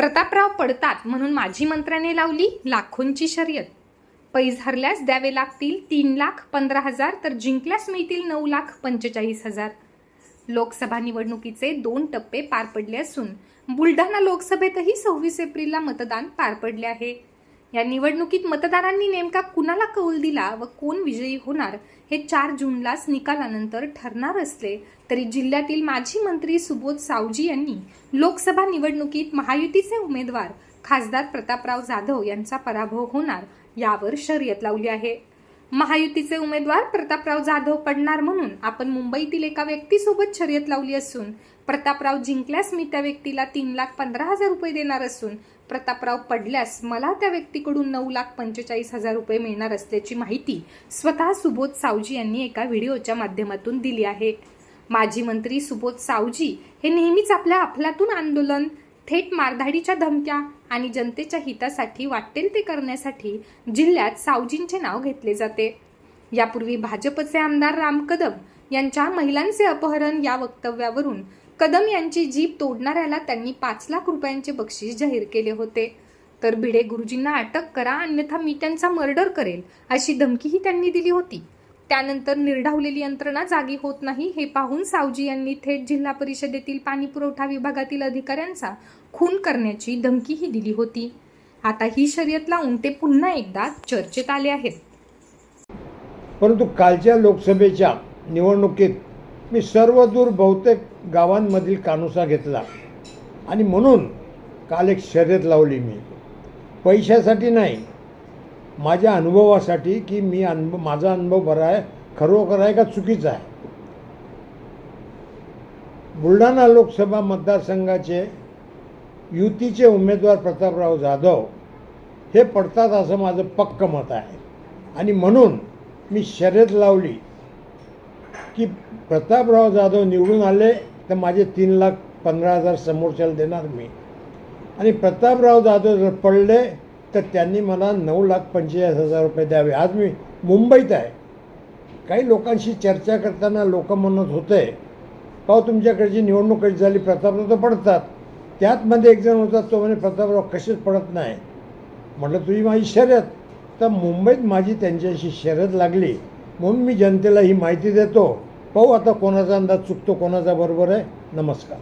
प्रतापराव पडतात म्हणून माजी मंत्र्याने लावली लाखोंची शर्यत. पैज हरल्यास द्यावे लागतील तीन लाख पंधरा हजार तर जिंकल्यास मिळतील नऊ लाख पंचेचाळीस हजार. लोकसभा निवडणुकीचे दोन टप्पे पार पडले असून बुलढाणा लोकसभेतही सव्वीस एप्रिलला मतदान पार पडले आहे. या निवडणुकीत मतदारांनी नेमका कुणाला कौल दिला व कोण विजयी होणार हे चार जूनलाच निकालानंतर ठरणार असले तरी जिल्ह्यातील माजी मंत्री सुबोध सावजी यांनी लोकसभा निवडणुकीत महायुतीचे उमेदवार खासदार प्रतापराव जाधव यांचा पराभव होणार यावर शर्यत लावली आहे. महायुतीचे उमेदवार प्रतापराव जाधव पडणार म्हणून आपण मुंबईतील एका व्यक्तीसोबत शर्यत लावली असून प्रतापराव जिंकल्यास मी त्या व्यक्तीला तीन लाख पंधरा हजार रुपये देणार असून प्रतापराव पडल्यास मला त्या व्यक्तीकडून नऊ लाख पंचेचाळीस हजार रुपये मिळणार असल्याची माहिती स्वतः सुबोध सावजी यांनी एका व्हिडिओच्या माध्यमातून दिली आहे. माजी मंत्री सुबोध सावजी हे नेहमीच आपल्या अफलातून आंदोलन थेट मारधाडीच्या धमक्या आणि जनतेच्या हितासाठी वाटेल ते करण्यासाठी जिल्ह्यात सावजींचे नाव घेतले जाते. यापूर्वी भाजपचे आमदार राम कदम यांच्या महिलांचे अपहरण या वक्तव्यावरून कदम यांची जीप तोडणाऱ्याला त्यांनी पाच लाख रुपयांचे बक्षीस जाहीर केले होते. तर भिडे गुरुजींना अटक करा अन्यथा मी त्यांचा मर्डर करेल अशी धमकीही त्यांनी दिली होती. त्यानंतर निर्ढावलेली यंत्रणा जागी होत नाही हे पाहून सावजी यांनी थेट जिल्हा परिषदेतील पाणी पुरवठा विभागातील अधिकाऱ्यांचा खून करण्याची धमकीही दिली होती. आता ही शर्यत लावून ते पुन्हा एकदा चर्चेत आले आहेत. परंतु कालच्या लोकसभेच्या निवडणुकीत मी सर्वदूर बहुतेक गावांमधील कानुसा घेतला. आणि म्हणून काल एक शर्यत लावली मी. पैशासाठी नाही माझ्या अनुभवासाठी की मी अनुभव माझा अनुभव बरा आहे खरोखर आहे का चुकीचा आहे. बुलढाणा लोकसभा मतदारसंघाचे युतीचे उमेदवार प्रतापराव जाधव हे पडतात असं माझं पक्क मत आहे. आणि म्हणून मी शर्यत लावली. की प्रतापराव जाधव निवडून आले तर माझे तीन लाख पंधरा हजार समोरच्याला देणार मी. आणि प्रतापराव जाधव जर पडले तर त्यांनी मला नऊ लाख पंचेचाळीस हजार रुपये द्यावे. आज मी मुंबईत आहे. काही लोकांशी चर्चा करताना लोक म्हणत होते पाहू तुमच्याकडची निवडणूक कशी झाली प्रतापराव तर पडतात. त्यातमध्ये एक जण होता तो म्हणे प्रतापराव कसेच पडत नाही. म्हटलं तुझी माझी शर्यत. तर मुंबईत माझी त्यांच्याशी शर्यत लागली. म्हणून मी जनतेला ही माहिती देतो. पाहू आता कोणाचा अंदाज चुकतो कोणाचा बरोबर आहे. नमस्कार.